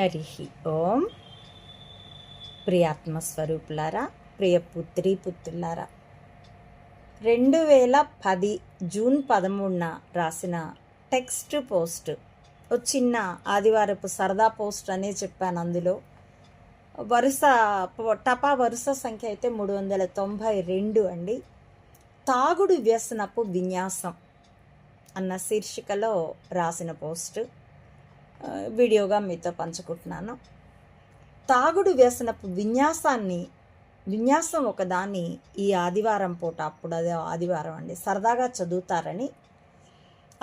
హరి ఓం. ప్రియాత్మస్వరూపులారా ప్రియ పుత్రి పుత్రులారా. రెండు వేల పది జూన్ పదమూడున రాసిన టెక్స్ట్ పోస్ట్ ఓ చిన్న ఆదివారపు సరదా పోస్ట్ అనే చెప్పాను అందులో. వరుస టపా వరుస సంఖ్య అయితే మూడు వందల తొంభై రెండు అండి. తాగుడు వ్యసనపు విన్యాసం అన్న శీర్షికలో రాసిన పోస్ట్. వీడియోగా మీతో పంచుకుంటున్నాను. తాగుడు వ్యసనపు విన్యాసాన్ని విన్యాసం ఒకదాన్ని ఈ ఆదివారం పూట అప్పుడు అదే ఆదివారం అండి సరదాగా చదువుతారని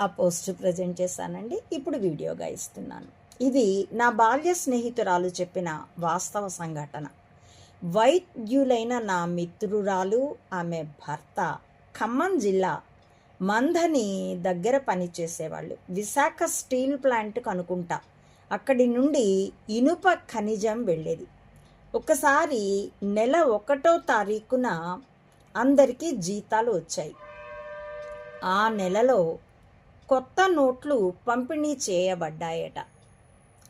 ఆ పోస్ట్ ప్రజెంట్ చేశానండి. ఇప్పుడు వీడియోగా ఇస్తున్నాను. ఇది నా బాల్య స్నేహితురాలు చెప్పిన వాస్తవ సంఘటన. వైద్యులైన నా మిత్రురాలు ఆమె భర్త ఖమ్మం జిల్లా మందని దగ్గర పనిచేసేవాళ్ళు విశాఖ స్టీల్ ప్లాంట్కి అనుకుంటా అక్కడి నుండి ఇనుప ఖనిజం వెళ్ళేది. ఒకసారి నెల ఒకటో తారీఖున అందరికీ జీతాలు వచ్చాయి. ఆ నెలలో కొత్త నోట్లు పంపిణీ చేయబడ్డాయట.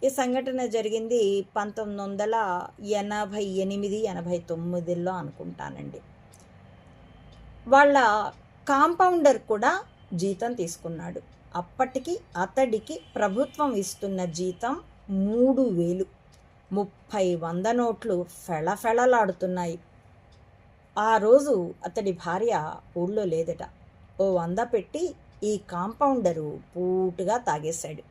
ఈ సంఘటన జరిగింది పంతొమ్మిది వందల ఎనభై ఎనిమిది ఎనభై తొమ్మిదిలో అనుకుంటానండి. వాళ్ళ కాంపౌండర్ కూడా జీతం తీసుకున్నాడు. అప్పటికి అతడికి ప్రభుత్వం ఇస్తున్న జీతం మూడు వేలు. ముప్పై వంద నోట్లు ఫెళఫెళలాడుతున్నాయి. ఆ రోజు అతడి భార్య ఊళ్ళో లేదట. ఓ వంద పెట్టి ఈ కాంపౌండరు పూటుగా తాగేశాడు.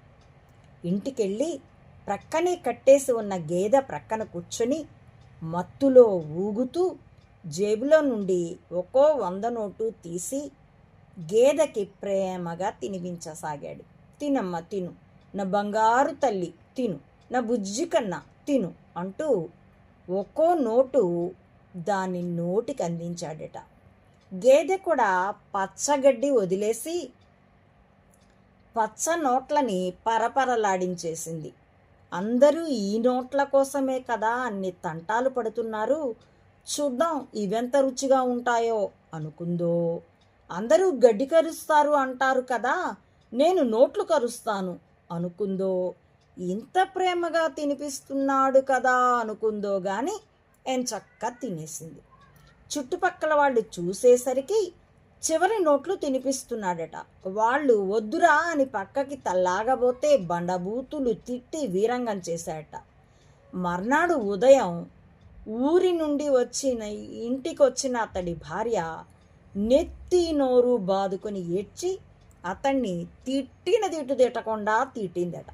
ఇంటికెళ్ళి ప్రక్కనే కట్టేసి ఉన్న గేదె ప్రక్కన కూర్చొని మత్తులో ఊగుతూ జేబులో నుండి ఒక్కో వంద నోటు తీసి గేదెకి ప్రేమగా తినిపించసాగాడు. తినమ్మ తిను. నా బంగారు తల్లి తిను. నా బుజ్జి కన్నా తిను అంటూ ఒక్కో నోటు దాని నోటికి అందించాడట. గేదె కూడా పచ్చగడ్డి వదిలేసి పచ్చ నోట్లని పరపరలాడించేసింది. అందరూ ఈ నోట్ల కోసమే కదా అన్ని తంటాలు పడుతున్నారు. చూద్దాం ఇవెంత రుచిగా ఉంటాయో అనుకుందో. అందరూ గడ్డి కరుస్తారు అంటారు కదా నేను నోట్లు కరుస్తాను అనుకుందో. ఇంత ప్రేమగా తినిపిస్తున్నాడు కదా అనుకుందో గాని ఎంచక్క తినేసింది. చుట్టుపక్కల వాళ్ళు చూసేసరికి చివరి నోట్లు తినిపిస్తున్నాడట. వాళ్ళు వద్దురా అని పక్కకి తల్లాగబోతే బండబూతులు తిట్టి వీరంగం చేశాడట మర్నాడు ఉదయం ఊరి నుండి వచ్చిన ఇంటికి వచ్చిన అతడి భార్య నెత్తి నోరు బాదుకొని ఏడ్చి అతన్ని తిట్టిన తిట్టు తిట్టకుండా తిట్టిందట.